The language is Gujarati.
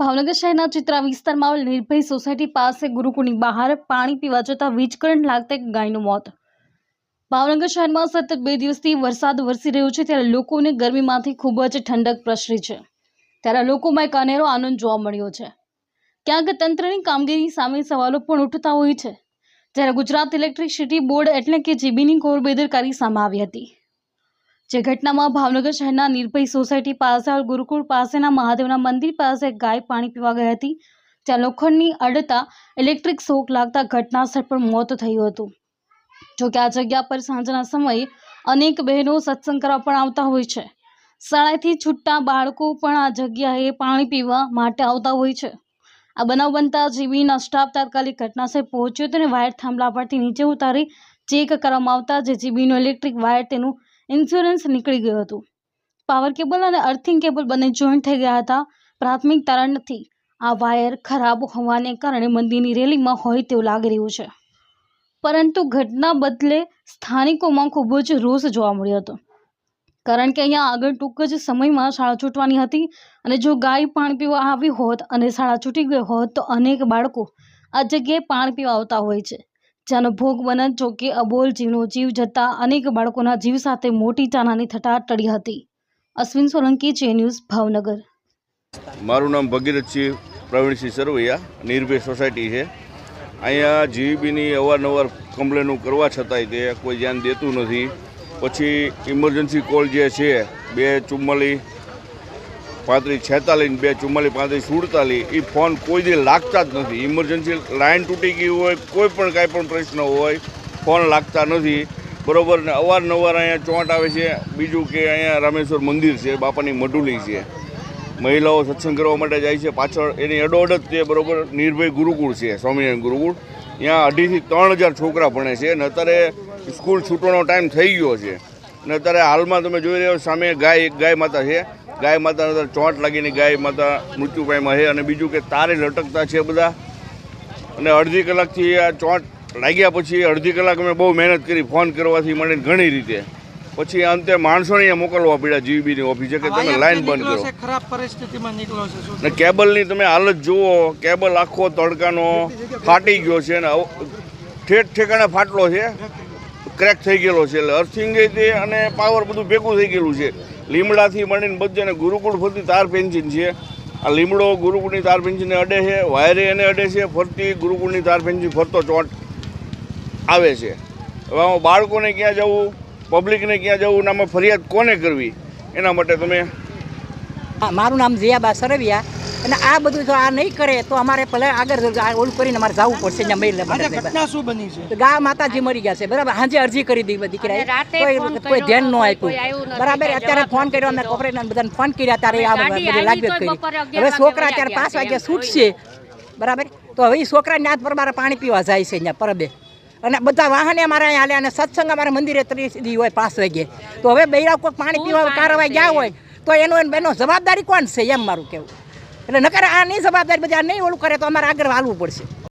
ભાવનગર શહેરના ચિત્રા વિસ્તારમાં નિર્ભય સોસાયટી પાસે ગુરુકુળની બહાર પાણી પીવા જતાં વીજ કરંટ લાગતા એક ગાયનું મોત. ભાવનગર શહેરમાં સતત બે દિવસથી વરસાદ વરસી રહ્યો છે, ત્યારે લોકોને ગરમીમાંથી ખૂબ જ ઠંડક પ્રસરી છે. ત્યારે લોકોમાં એક અનેરો આનંદ જોવા મળ્યો છે. ક્યાંક તંત્રની કામગીરી સામે સવાલો પણ ઉઠતા હોય છે. જ્યારે ગુજરાત ઇલેક્ટ્રિસિટી બોર્ડ એટલે કે જીબીની ઘોર બેદરકારી સામે આવી હતી. જે ઘટનામાં ભાવનગર શહેરના નિર્ભય સોસાયટી પાસે આવેલ ગુરુકુળ પાસેના મહાદેવના મંદિર પાસે ગાય પાણી પીવા ગઈ હતી ત્યાં લોખંડની અડતા ઇલેક્ટ્રિક શોક લાગતા ઘટનાસ્થળ પર મોત થયું હતું. જોકે આ જગ્યા પર સાંજના સમયે અનેક બહેનો સત્સંગ કરવા પણ આવતા હોય છે. શાળાથી છૂટતા બાળકો પણ આ જગ્યાએ પાણી પીવા માટે આવતા હોય છે. આ બનાવ બનતા જીબીના સ્ટાફ તાત્કાલિક ઘટનાસ્થળે પહોંચ્યો હતો અને વાયર થાંભલા પરથી નીચે ઉતારી ચેક કરવામાં આવતા જે જીબીનો ઇલેક્ટ્રિક વાયર તેનું ઇન્સ્યોરન્સ નીકળી ગયું હતું. પાવર કેબલ અને અર્થિંગ કેબલ બંને જોઈન્ટ થઈ ગયા હતા. પ્રાથમિક તારણથી આ વાયર ખરાબ હોવાને કારણે મંદિરની રેલિંગમાં હોય તેવું લાગી રહ્યું છે. પરંતુ ઘટના બદલે સ્થાનિકોમાં ખૂબ જ રોષ જોવા મળ્યો હતો. કારણ કે અહીંયા આગળ ટૂંક જ સમયમાં શાળા છૂટવાની હતી અને જો ગાય પાણી પીવા આવી હોત અને શાળા છૂટી ગઈ હોત તો અનેક બાળકો આ જગ્યાએ પાણી પીવા આવતા હોય છે. જેનો ભોગ બનત જો અબોલ જીવનો જીવ જતા અનેક બાળકોના જીવ સાથે મોટી જાનહાની થતા ટળી હતી. અશ્વિન સોલંકી, જે ન્યૂઝ ભાવનગર. મારું નામ ભગીરથસિંહ પ્રવીણસિંહ સરવૈયા, નિર્ભય સોસાયટી છે. અહીંયા જીવીબીની અવારનવાર કમ્પ્લેનો કરવા છતાંય તે કોઈ ધ્યાન દેતું નથી. પછી ઇમરજન્સી કોલ જે છે, બે ચુમ્માલીસ પાંત્રીસ, છેતાલીસ બે ચુમ્માલીસ, પાંત્રીસ, સુડતાલીસ એ ફોન કોઈ દી લાગતા જ નથી. ઇમરજન્સી લાઇન તૂટી ગઈ હોય, કોઈ પણ કાંઈ પણ પ્રશ્ન હોય, ફોન લાગતા નથી. બરોબર ને, અવારનવાર અહીંયા ચોંટ આવે છે. બીજું કે અહીંયા રામેશ્વર મંદિર છે, બાપાની મઢુલી છે. મહિલાઓ સત્સંગ કરવા માટે જાય છે. પાછળ એની અડોઅડ જ તે, બરાબર, નિર્ભય ગુરુકુળ છે, સ્વામિનારાયણ ગુરુકુળ. ત્યાં અઢીથી ત્રણ હજાર છોકરા ભણે છે અને અત્યારે સ્કૂલ છૂટવાનો ટાઈમ થઈ ગયો છે. અને અત્યારે હાલમાં તમે જોઈ રહ્યા સામે ગાય, એક ગાય માતા છે. ગાય માતાને અંદર ચોંટ લાગીને ગાય માતા મૃત્યુ પામ્યા છે અને બીજું કે તારે લટકતા છે બધા. અને અડધી કલાકથી આ ચોંટ લાગ્યા પછી અડધી કલાક અમે બહુ મહેનત કરી ફોન કરવાથી માંડીને ઘણી રીતે. પછી અંતે માણસોને મોકલવા પડ્યા જીબીની ઓફિસે કે તમે લાઈન બંધ કરો. ખરાબ પરિસ્થિતિમાં નીકળો છો ને કેબલની તમે હાલત જુઓ કેબલ આખો તડકાનો ફાટી ગયો છે ને ઠેઠ ઠેકાણે ફાટલો છે. ક્રેક થઈ ગયેલો છે એટલે અર્થિંગ તે અને પાવર બધું ભેગું થઈ ગયેલું છે. લીમડાથી માંડીને અને ગુરુકુળ ફરતી તાર પેન્સિન છે. આ લીમડો ગુરુકુળની તાર પેન્સિનને અડે છે, વાયરે એને અડે છે, ફરતી ગુરુકુળની તાર પેન્સિન ફરતો ચોંટ આવે છે. હવે બાળકોને ક્યાં જવું, પબ્લિકને ક્યાં જવું ને આમાં ફરિયાદ કોને કરવી, એના માટે તમે મારું નામ જિયાબા સરવિયા. અને આ બધું જો આ નહીં કરે તો અમારે ભલે આગળ આ ઓલું કરીને અમારે જવું પડશે ત્યાં આજે ઘટના શું બની છે? ગા માતાજી મરી ગયા છે બરાબર? હાજે અરજી કરી દીધી દીકરાએ અને કોઈ ધ્યાન ન આપ્યું. બરાબર? અત્યારે ફોન કર્યો અમે નથી. કોપરેટરને બધાને ફોન કર્યા ત્યારે આ બધી આવી કરી. હવે છોકરા અત્યારે પાંચ ગયા વાગ્યા છે, છૂટશે. બરાબર? તો હવે છોકરા છોકરાને હાથ પર મારે પાણી પીવા જાય છે અહીંયા પરબે. અને બધા વાહને અમારે અહીંયા હાલે અને સત્સંગ અમારે મંદિરે ત્રીસ દી હોય પાંચ વાગે. તો હવે બૈરા કોઈ પાણી પીવા કારવાઈ ગયા હોય તો એનો એનો જવાબદારી કોણ છે એમ મારું કહેવું. એટલે નકર આ નહીં જવાબદારી, બધા નહીં ઓલું કરે તો અમારે આગળ હાલવું પડશે.